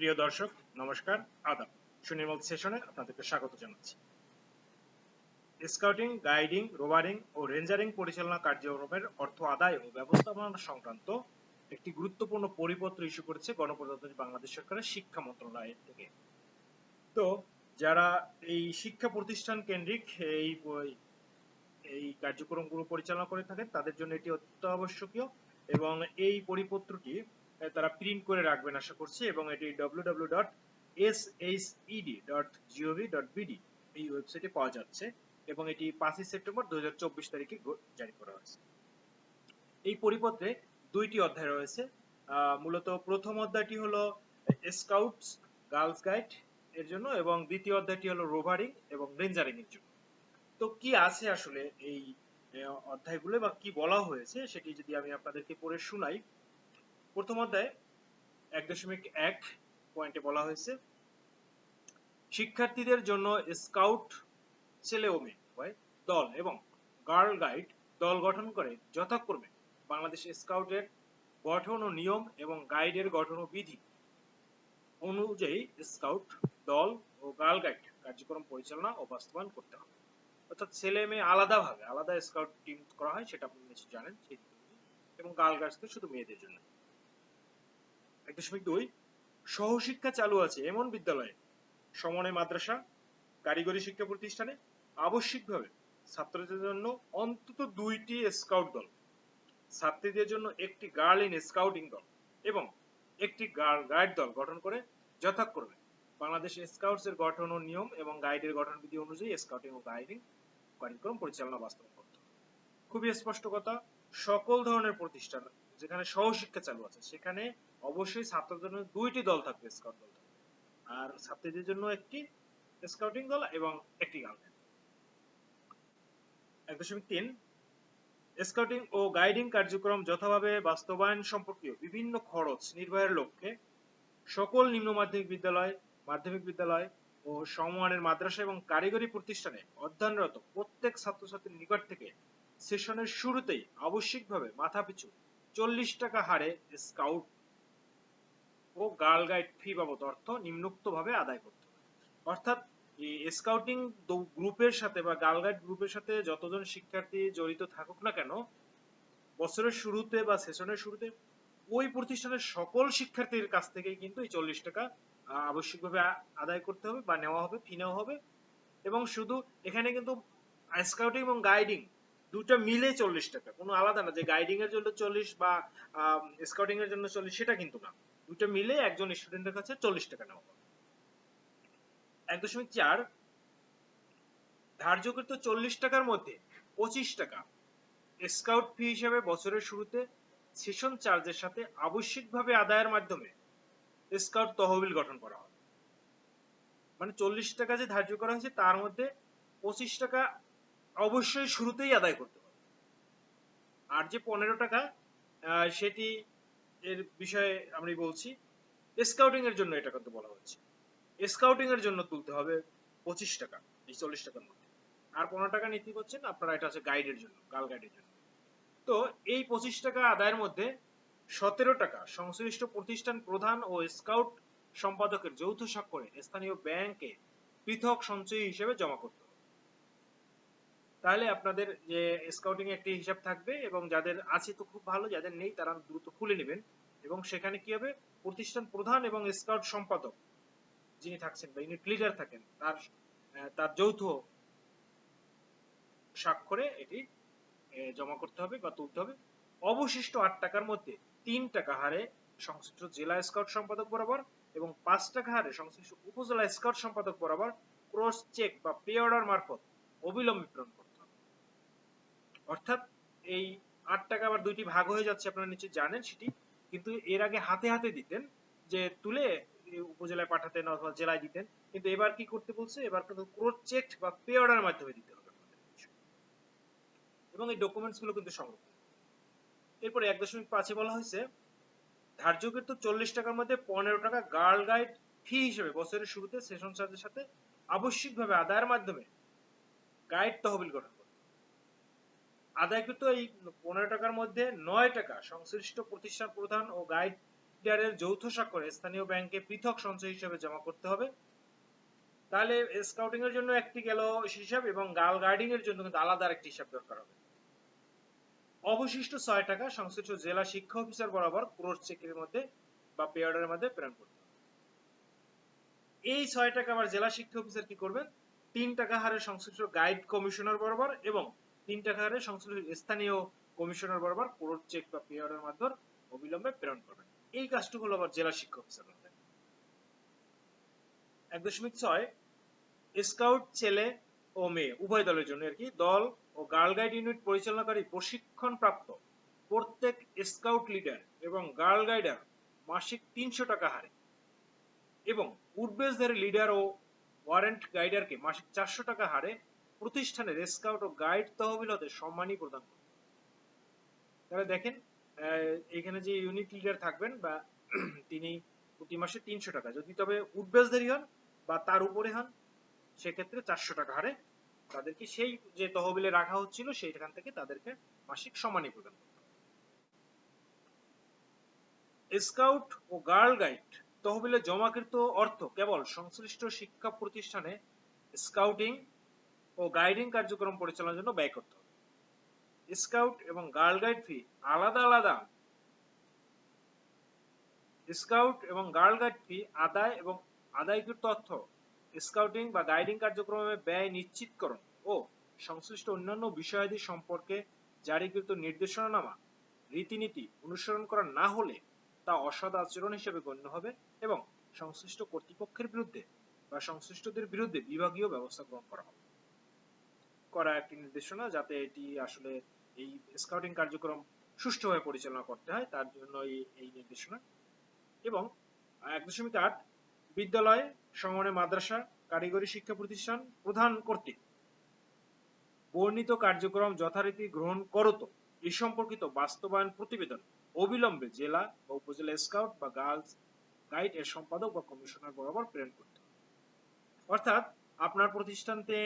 প্রিয় দর্শক, নমস্কার, আদাব। সুনির্মল সেশনে আপনাদেরকে স্বাগত জানাচ্ছি। স্কাউটিং, গাইডিং রোভারিং ও রেঞ্জারিং পরিচালনা কার্যক্রমের অর্থ আদায় ও ব্যবস্থাপনা সংক্রান্ত একটি গুরুত্বপূর্ণ পরিপত্র ইস্যু করেছে গণপ্রজাতন্ত্রী বাংলাদেশ সরকারের শিক্ষা মন্ত্রণালয় থেকে। তো, যারা এই শিক্ষা প্রতিষ্ঠান কেন্দ্রিক এই এই কার্যক্রমগুলো পরিচালনা করে থাকেন, তাদের জন্য এটি অত্যাবশ্যকীয় এবং এই পরিপত্রটি তারা প্রিন্ট করে রাখবেন আশা করছি, এবং এটি www.shedi.gov.bd এই ওয়েবসাইটে পাওয়া যাচ্ছে, এবং এটি পাঁচই সেপ্টেম্বর দু তারিখে জারি করা হয়েছে। এই পরিপত্রে দুইটি অধ্যায় রয়েছে। মূলত প্রথম অধ্যায়টি হলো স্কাউটস গার্লস গাইড এর জন্য, এবং দ্বিতীয় অধ্যায়টি হলো রোভারিং এবং রেঞ্জারিং এর জন্য। তো কি আছে আসলে এই অধ্যায়গুলো বা কি বলা হয়েছে, সেটি যদি আমি আপনাদেরকে পড়ে শোনাই প্রথম অধ্যায়, এক দশমিক এক পয়েন্টে বলা হয়েছে, শিক্ষার্থীদের জন্য স্কাউট ছেলে ও মেয়ে দল এবং গার্ল গাইড দল গঠন করে যথাক্রমে বাংলাদেশ স্কাউটের গঠন ও নিয়ম এবং গাইডের গঠন ও বিধি অনুযায়ী স্কাউট দল ও গার্ল গাইড কার্যক্রম পরিচালনা ও বাস্তবায়ন করতে হবে। অর্থাৎ ছেলে মেয়ে আলাদাভাবে আলাদা স্কাউট টিম করা হয়, সেটা আপনি নিশ্চয়ই জানেন এবং গার্ল গাইডস শুধু মেয়েদের জন্য এক দশমিক দুই সহশিক্ষা চালু আছে এমন বিদ্যালয়ে। সমনে মাদ্রাসা, কারিগরি শিক্ষা প্রতিষ্ঠানে আবশ্যিকভাবে ছাত্রদের জন্য অন্তত দুইটি স্কাউট দল, ছাত্রীদের জন্য একটি গার্ল ইন স্কাউটিং দল এবং একটি গার্ল গাইড দল গঠন করে যথাক্রমে বাংলাদেশ স্কাউটস এর গঠন ও নিয়ম এবং গাইডের গঠন বিধি অনুযায়ী স্কাউটিং ও গাইডিং কার্যক্রম পরিচালনা বাস্তবায়ন করতে খুবই স্পষ্ট কথা, সকল ধরনের প্রতিষ্ঠান যেখানে সহশিক্ষা চালু আছে, সেখানে অবশ্যই ছাত্রদের জন্য দুইটি দল থাকবে স্কাউট দল আর ছাত্রীদের জন্য একটি স্কাউটিং দল এবং একটি গার্লফ্রেন্ড এক দশমিক তিন স্কাউটিং ও গাইডিং কার্যক্রম যথাভাবে বাস্তবায়ন সম্পর্কীয় বিভিন্ন খরচ নির্বাহের লক্ষ্যে সকল নিম্ন মাধ্যমিক বিদ্যালয় মাধ্যমিক বিদ্যালয় ও সমমানের মাদ্রাসা এবং কারিগরি প্রতিষ্ঠানে অধ্যয়নরত প্রত্যেক ছাত্রছাত্রীর নিকট থেকে সেশনের শুরুতেই আবশ্যিকভাবে মাথাপিছু চল্লিশ টাকা হারে স্কাউট ও গার্ল গাইড ফি বাবদ অর্থ নিম্নোক্ত ভাবে আদায় করতে অর্থাৎ স্কাউটিং গ্রুপের সাথে বা গার্ল গাইড গ্রুপের সাথে যতজন শিক্ষার্থী জড়িত থাকুক না কেন, বছরের শুরুতে বা সেশনের শুরুতে ওই প্রতিষ্ঠানের সকল শিক্ষার্থীর কাছ থেকেই কিন্তু এই চল্লিশ টাকা আবশ্যিকভাবে আদায় করতে হবে বা নেওয়া হবে ফি নেওয়া হবে। এবং শুধু এখানে কিন্তু স্কাউটিং এবং গাইডিং দুটো মিলে চল্লিশ টাকা। কোনো আলাদা না যে গাইডিং এর জন্য চল্লিশ বা স্কাউটিং এর জন্য চল্লিশ, সেটা কিন্তু না। দুটো মিলে একজন স্টুডেন্টের কাছে চল্লিশ টাকা নেওয়া হবে। এক দশমিক চার, ধার্যকৃত চল্লিশ টাকার মধ্যে পঁচিশ টাকা স্কাউট ফি হিসেবে বছরের শুরুতে সেশন চার্জের সাথে আবশ্যিকভাবে আদায়ের মাধ্যমে স্কাউট তহবিল গঠন করা হয় মানে চল্লিশ টাকা যে ধার্য করা হয়েছে, তার মধ্যে পঁচিশ টাকা অবশ্যই শুরুতেই আদায় করতে হবে। আর যে পনেরো টাকা সেটি এর বিষয়ে আমি বলছি স্কাউটিং এর জন্য এটা কিন্তু বলা হচ্ছে। স্কাউটিং এর জন্য তুলতে হবে পঁচিশ টাকা, এই চল্লিশ টাকার মধ্যে। আর পনেরো টাকা নীতি করছেন আপনারা এটা আছে গাইডের জন্য গার্ল গাইডের জন্য। তো এই পঁচিশ টাকা আদায়ের মধ্যে সতেরো টাকা সংশ্লিষ্ট প্রতিষ্ঠান প্রধান ও স্কাউট সম্পাদকের যৌথ স্বাক্ষরে স্থানীয় ব্যাংকে পৃথক সঞ্চয়ী হিসেবে জমা করতে তাহলে আপনাদের যে স্কাউটিং একটি হিসাব থাকবে এবং যাদের আছে তো খুব ভালো, যাদের নেই তারা দ্রুত খুলে নেবেন এবং সেখানে কি হবে? প্রতিষ্ঠান প্রধান এবং স্কাউট সম্পাদক যিনি থাকছেন বা ইউনিট লিডার থাকেন, তার তার যৌথ স্বাক্ষরে এটি জমা করতে হবে বা তুলতে হবে। অবশিষ্ট আট টাকার মধ্যে তিন টাকা হারে সংশ্লিষ্ট জেলা স্কাউট সম্পাদক বরাবর এবং পাঁচ টাকা হারে সংশ্লিষ্ট উপজেলা স্কাউট সম্পাদক বরাবর ক্রস চেক বা পে অর্ডার মারফত অবিলম্বে প্রেরণ অর্থাৎ এই আট টাকা আবার দুইটি ভাগ হয়ে যাচ্ছে, আপনারা নিশ্চয়ই জানেন সেটি। কিন্তু এর আগে হাতে হাতে দিতেন, যে তুলে উপজেলায় পাঠাতেন অথবা জেলায় দিতেন। কিন্তু এবার কি করতে বলছে? এবার কিন্তু ক্রস চেক বা পে অর্ডার মাধ্যমে দিতে হবে এবং এই ডকুমেন্টসগুলো কিন্তু সংরক্ষণ এরপরে এক দশমিক পাঁচে বলা হয়েছে, ধার্যকৃত চল্লিশ টাকার মধ্যে পনেরো টাকা গার্ল গাইড ফি হিসেবে বছরের শুরুতে সেশন চার্জের সাথে আবশ্যিকভাবে আদায়ের মাধ্যমে গাইড তহবিল গঠন আদায়কৃত এই পনেরো টাকার মধ্যে নয় টাকা সংশ্লিষ্ট প্রতিষ্ঠান প্রধান ও গাইড লিডারের যৌথ স্বাক্ষরে স্থানীয় ব্যাংকে পৃথক সঞ্চয় হিসেবে জমা করতে হবে। তাহলে স্কাউটিং এর জন্য একটি গেল হিসাব এবং গার্ল গাইডিং এর জন্য কিন্তু আলাদা একটি হিসাব দরকার হবে। অবশিষ্ট ছয় টাকা সংশ্লিষ্ট জেলা শিক্ষা অফিসার বরাবর ক্রোশ চেকের মধ্যে বা পে মধ্যে প্রেরণ করতে হবে। এই ছয় টাকা আবার জেলা শিক্ষা অফিসার কি করবেন? তিন টাকা হারে সংশ্লিষ্ট গাইড কমিশনার বরাবর এবং তিন টাকা হারে সংশ্লিষ্ট স্থানীয় কমিশনার বরাবর ক্রোশ চেক বা পে মাধ্যমে অবিলম্বে প্রেরণ করবেন। এই কাজটুকু হলো আবার জেলা শিক্ষা অফিসার এক দশমিক ছয়, স্কাউট ছেলে ও মেয়ে, উভয় দলের জন্য আর কি, দল ও গার্ল গাইড ইউনিট পরিচালনাকারী প্রশিক্ষণ প্রাপ্ত প্রত্যেক স্কাউট লিডার এবং গার্ল গাইডার মাসিক তিনশো টাকা হারে এবং উডবেসধারী লিডার ও ওয়ারেন্ট গাইডারকে মাসিক চারশো টাকা হারে প্রতিষ্ঠানের স্কাউট ও গাইড তহবিল হতে সম্মানী প্রদান করবে তাহলে দেখেন এখানে যে ইউনিট লিডার থাকবেন বা তিনি প্রতি মাসে তিনশো টাকা। যদি তবে উডবেসধারী হন বা তার উপরে হন, সেক্ষেত্রে চারশো টাকা হারে তাদেরকে সেই যে তহবিলে রাখা হচ্ছিল, সেইখান থেকে তাদেরকে মাসিক সম্মানী প্রদান স্কাউট ও গার্ল গাইড তহবিলে জমাকৃত অর্থ কেবল সংশ্লিষ্ট শিক্ষা প্রতিষ্ঠানে স্কাউটিং ও গাইডিং কার্যক্রম পরিচালনার জন্য ব্যয় করতে হবে। স্কাউট এবং গার্ল গাইড ফি আলাদা আলাদা। স্কাউট এবং গার্ল গাইড ফি আদায় এবং আদায়কৃত অর্থ স্কাউটিং বা গাইডিং কার্যক্রমে ব্যয় নিশ্চিতকরণ ও সংশ্লিষ্ট অন্যান্য বিষয়াদি সম্পর্কে জারিকৃত নির্দেশনামা রীতিনীতি অনুসরণ করা না হলে তা অসৎ আচরণ হিসেবে গণ্য হবে এবং সংশ্লিষ্ট কর্তৃপক্ষের বিরুদ্ধে বা সংশ্লিষ্টদের বিরুদ্ধে বিভাগীয় ব্যবস্থা গ্রহণ করা হবে। করা একটি নির্দেশনা যাতে এটি আসলে এই স্কাউটিং কার্যক্রম সুষ্ঠুভাবে পরিচালনা করতে হয়, তার জন্য এই নির্দেশনা। এবং এক দশমিক আট, বিদ্যালয় সমনে মাদ্রাসা, কারিগরি শিক্ষা প্রতিষ্ঠান প্রধান কর্তৃক বর্ণিত কার্যক্রম যথারীতি গ্রহণ করত। এ সম্পর্কিত বাস্তবায়ন প্রতিবেদন অবিলম্বে জেলা বা উপজেলা স্কাউট বা গার্লস গাইড এর সম্পাদক বা কমিশনার বরাবর প্রেরণ করতে। অর্থাৎ আপনার প্রতিষ্ঠানতে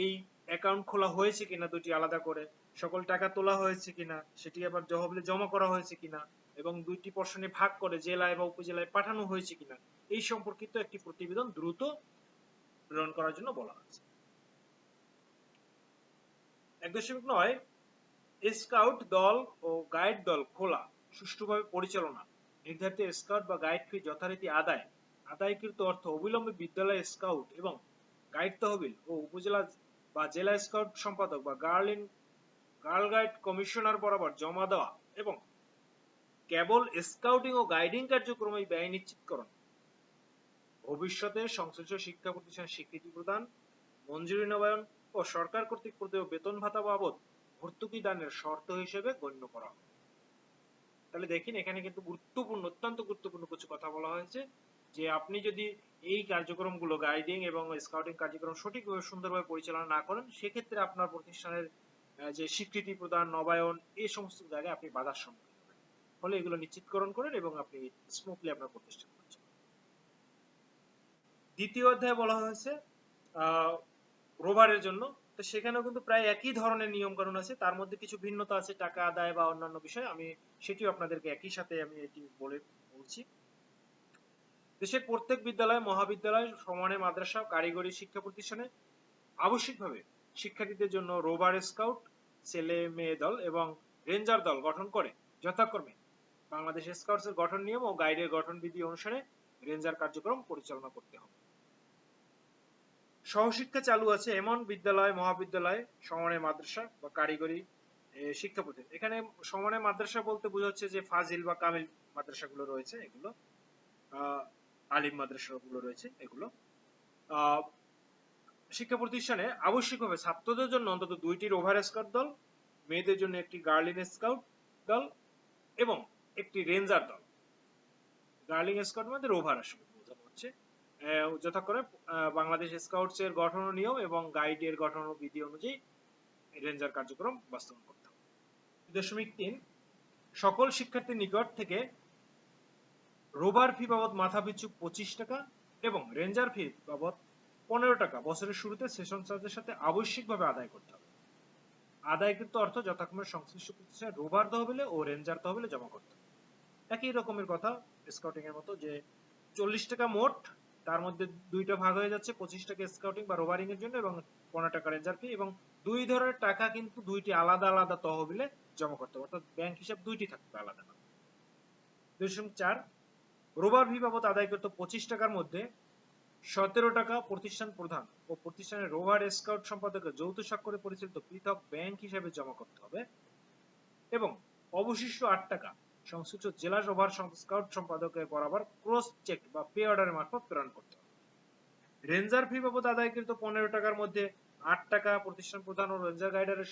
এই অ্যাকাউন্ট খোলা হয়েছে কিনা দুটি আলাদা করে, সকল টাকা তোলা হয়েছে কিনা, সেটি আবার তহবিলে জমা করা হয়েছে কিনা, এবং দুইটি পর্ষণে ভাগ করে জেলায় বা উপজেলায় পাঠানো হয়েছে কিনা, এই সম্পর্কিত একটি প্রতিবেদন দ্রুত প্রেরণ করার জন্য বলা হয়েছে। এক দশমিক নয় স্কাউট দল ও গাইড দল খোলা, সুষ্ঠুভাবে পরিচালনা, নির্ধারিত স্কাউট বা গাইড ফি যথারীতি আদায়, আদায়কৃত অর্থ অবিলম্বে বিদ্যালয় স্কাউট এবং গাইড তহবিল ও উপজেলা বা জেলা স্কাউট সম্পাদক বা গার্লিন গার্ল গাইড কমিশনার বরাবর জমা দেওয়া এবং কেবল স্কাউটিং ও গাইডিং কার্যক্রমে ব্যয় নিশ্চিতকরণ। ভবিষ্যতে সংশ্লিষ্ট শিক্ষা প্রতিষ্ঠানের স্বীকৃতি প্রদান, মঞ্জুরি নবায়ন ও সরকার কর্তৃক প্রদেয় বেতন ভাতা বাবদ ভর্তুকি দানের শর্ত হিসেবে গণ্য করা। হবে তাহলে দেখেন, এখানে কিন্তু গুরুত্বপূর্ণ, অত্যন্ত গুরুত্বপূর্ণ কিছু কথা বলা হয়েছে। যে আপনি যদি এই কার্যক্রমগুলো গাইডিং এবং স্কাউটিং কার্যক্রম সঠিকভাবে সুন্দরভাবে পরিচালনা না করেন, সেক্ষেত্রে আপনার প্রতিষ্ঠানের যে স্বীকৃতি প্রদান, নবায়ন এই সমস্ত জায়গায় আপনি বাধার সম্মুখীন হবেন। ফলে এগুলো নিশ্চিতকরণ করেন এবং আপনি স্মুথলি আপনার প্রতিষ্ঠান করছেন। দ্বিতীয় অধ্যায়ে বলা হয়েছে রোভারের জন্য। তো সেখানেও কিন্তু প্রায় একই ধরনের নিয়ম কানুন আছে। তার মধ্যে কিছু ভিন্নতা আছে, টাকা আদায় বা অন্যান্য বিষয়। আমি সেটিও আপনাদেরকে একই সাথে আমি এটি বলে বলছি। দেশের প্রত্যেক বিদ্যালয়, মহাবিদ্যালয়, সমানে মাদ্রাসা, কারিগরি শিক্ষা প্রতিষ্ঠানে আবশ্যিকভাবে শিক্ষার্থীদের জন্য রোভার স্কাউট, ছেলে মেয়ে দল এবং রেঞ্জার দল গঠন করে। যথাক্রমে বাংলাদেশ স্কাউটসের গঠন নিয়ম ও গাইডের গঠন বিধি অনুসারে রেঞ্জার কার্যক্রম পরিচালনা করতে হবে। সহশিক্ষা চালু আছে এমন বিদ্যালয়, মহাবিদ্যালয়, সমানে মাদ্রাসা বা কারিগরি শিক্ষা প্রতিষ্ঠান। এখানে সমানে মাদ্রাসা বলতে বোঝাচ্ছে যে ফাজিল বা কামিল মাদ্রাসাগুলো রয়েছে এগুলো। আলিম মাদ্রাসাগুলো রয়েছে, এগুলো। শিক্ষা প্রতিষ্ঠানে আবশ্যিকভাবে ছাত্রদের জন্য অন্তত দুইটি রোভার স্কাউট দল, মেয়েদের জন্য একটি গার্লিন স্কাউট দল এবং একটি রেঞ্জার দল। গার্লিং স্কাউট মধ্যে রোভার আসলে বোঝানো হচ্ছে। যথাক্রমে বাংলাদেশ স্কাউটস এর গঠন নিয়ম এবং গাইড এর গঠন বিধি অনুযায়ী রেঞ্জার কার্যক্রম বাস্তবায়ন করতে হবে। দশমিক তিন, সকল শিক্ষার্থীর নিকট থেকে রোভার ফি বাবদ মাথা পিছু পঁচিশ টাকা এবং রেঞ্জার ফি বাবদ পনেরো টাকা। বছরের শুরুতে সেশন চার্জের সাথে আবশ্যিকভাবে আদায় করতে হবে। আদায়কৃত অর্থ যথাক্রমে সংশ্লিষ্ট প্রতিষ্ঠানের রোভার তহবিলে ও রেঞ্জার তহবিলে জমা করতে হবে। একই রকমের কথা স্কাউটিং এর মতো যে চল্লিশ টাকা মোট, তার মধ্যে দুইটা ভাগ হয়ে যাচ্ছে পঁচিশ টাকা স্কাউটিং বা রোভারিং এর জন্য এবং পনেরো টাকা রেঞ্জার ফি এবং দুই ধরনের টাকা কিন্তু দুইটি আলাদা আলাদা তহবিলে জমা করতে হবে। অর্থাৎ ব্যাংক হিসাব দুইটি থাকবে আলাদা আলাদা। দুই চার রোভার ফি বাবদ আদায়কৃত পঁচিশ টাকার মধ্যে সতেরো টাকা প্রতিষ্ঠান প্রধান ও প্রতিষ্ঠানের রোভার স্কাউট সম্পাদকের যৌথ স্বাক্ষরে পরিচালিত পৃথক ব্যাংক হিসেবে জমা করতে হবে এবং অবশিষ্ট আট টাকা সংশ্লিষ্ট জেলা রোভার স্কাউট সম্পাদকের বরাবর ক্রস চেক বা পে অর্ডারের মারফত প্রেরণ করতে হবে। রেঞ্জার ফি বাবদ আদায়কৃত পনেরো টাকার মধ্যে আট টাকা প্রতিষ্ঠান প্রধান ও রেঞ্জার গাইডারের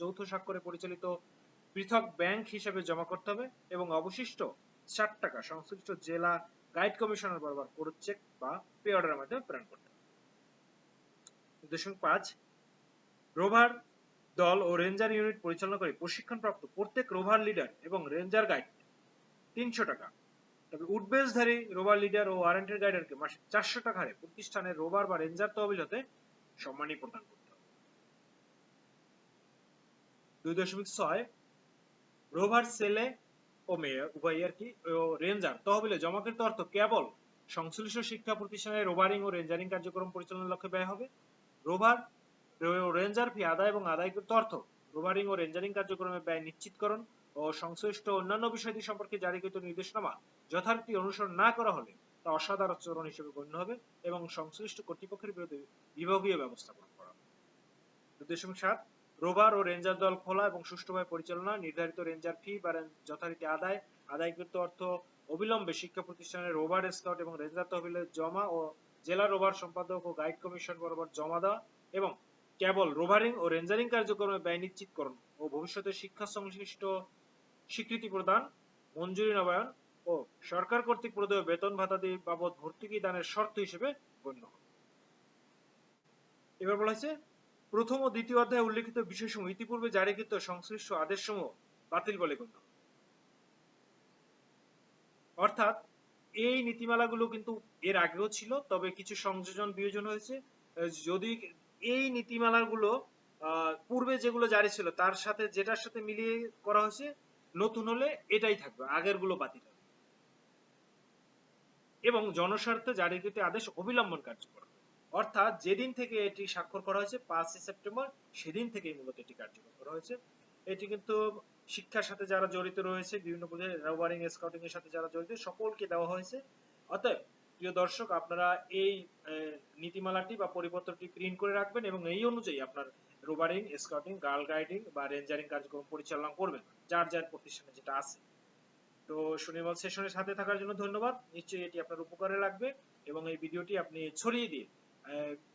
যৌথ স্বাক্ষরে পরিচালিত পৃথক ব্যাংক হিসেবে জমা করতে হবে এবং অবশিষ্ট ষাট টাকা সংশ্লিষ্ট জেলা গাইড কমিশনার বরাবর ক্রস চেক বা পে অর্ডারের মাধ্যমে প্রেরণ করতে হবে। দশমিক পাঁচ, রোভার দল ও রেঞ্জার ইউনিট পরিচালনা করে প্রশিক্ষণপ্রাপ্ত প্রত্যেক রোভার লিডার এবং রেঞ্জার গাইড তিনশো টাকা। তবে উডবেসধারী রোভার লিডার ও ওয়ারেন্টের গাইডারকে মাসে চারশো টাকা হারে প্রতিষ্ঠানের রোভার বা রেঞ্জার তহবিল হতে সম্মানী প্রদান করতে হবে। দুই দশমিক ছয়, রোভার ছেলে ও রেঞ্জার। তহবিলে জমাকৃত অর্থ কেবল সংশ্লিষ্ট শিক্ষা প্রতিষ্ঠানের রোভারিং ও রেঞ্জারিং কার্যক্রম পরিচালনার লক্ষ্যে ব্যয় হবে। রোভার রেঞ্জার ফি আদায় এবং আদায়কৃত অর্থ রোভারিং ও রেঞ্জারিং কার্যক্রমে ব্যয় নিশ্চিতকরণ ও সংশ্লিষ্ট অন্যান্য বিষয়াদি সম্পর্কে জারিকৃত নির্দেশনামা যথারীতি অনুসরণ না করা হলে তা অসাধারণ আচরণ হিসেবে গণ্য হবে এবং সংশ্লিষ্ট কর্তৃপক্ষের বিরুদ্ধে বিভাগীয় ব্যবস্থা গ্রহণ করা হবে। দুই দশমিক সাত রোভার ও রেঞ্জার দল খোলা এবং সুষ্ঠুভাবে পরিচালনা, নির্ধারিত রেঞ্জার ফি বা যথারীতি আদায়, আদায়কৃত অর্থ অবিলম্বে শিক্ষা প্রতিষ্ঠানের রোভার স্কাউট এবং রেঞ্জার তহবিলে জমা ও জেলা রোভার সম্পাদক ও গাইড কমিশন বরাবর জমা দেওয়া এবং কেবল রোভারিং ও রেঞ্জারিং কার্যক্রমে ব্যয় নিশ্চিতকরণ ও ভবিষ্যতে শিক্ষা সংশ্লিষ্ট স্বীকৃতি প্রদান, মঞ্জুরি নবায়ন ও সরকার কর্তৃক প্রদেয় বেতন ভাতাদি বাবদ ভর্তুকি দানের শর্ত হিসেবে গণ্য এবার বলা হয়েছে প্রথম ও দ্বিতীয় অধ্যায়ে উল্লেখিত বিষয়সমূহ ইতিপূর্বে জারিকৃত সংশ্লিষ্ট আদেশসমূহ বাতিল বলে গণ্য। অর্থাৎ, এই নীতিমালাগুলো কিন্তু এর আগেও ছিল, তবে কিছু সংযোজন বিয়োজন হয়েছে। যদি এই নীতিমালাগুলো পূর্বে যেগুলো জারি ছিল, তার সাথে, যেটার সাথে মিলিয়ে করা হয়েছে, নতুন হলে এটাই থাকবে আগেরগুলো বাতিল এবং জনস্বার্থে জারিকৃত আদেশ অবিলম্বন কার্যকর হবে। অর্থাৎ যেদিন থেকে এটি স্বাক্ষর করা হয়েছে পাঁচই সেপ্টেম্বর সেদিন থেকেই মূলত এটি কার্যকর করা হয়েছে। এটি কিন্তু শিক্ষার সাথে যারা জড়িত রয়েছে বিভিন্ন রাবারিং স্কাউটিং এর সাথে যারা জড়িত সকলকে দেওয়া হয়েছে। অতএব প্রিয় দর্শক আপনারা এই নীতিমালাটি বা পরিপত্রটি প্রিন্ট করে রাখবেন এবং এই অনুযায়ী আপনার রোবারিং স্কাউটিং গার্ল গাইডিং বা রেঞ্জারিং কার্যক্রম পরিচালনা করবেন যার যার প্রতিষ্ঠানে যেটা আছে। তো সুনির্মল সেশনের সাথে থাকার জন্য ধন্যবাদ। নিশ্চয়ই এটি আপনার উপকারে লাগবে এবং এই ভিডিওটি আপনি ছড়িয়ে আহ,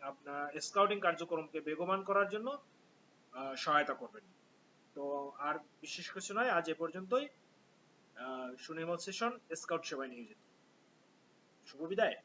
আপনার স্কাউটিং কার্যক্রমকে বেগবান করার জন্য সহায়তা করবেন। তো আর বিশেষ কিছু নয়, আজ এ পর্যন্তই। সুনির্মল সেশন স্কাউট সেবায় নিয়োজিত। শুভ বিদায়।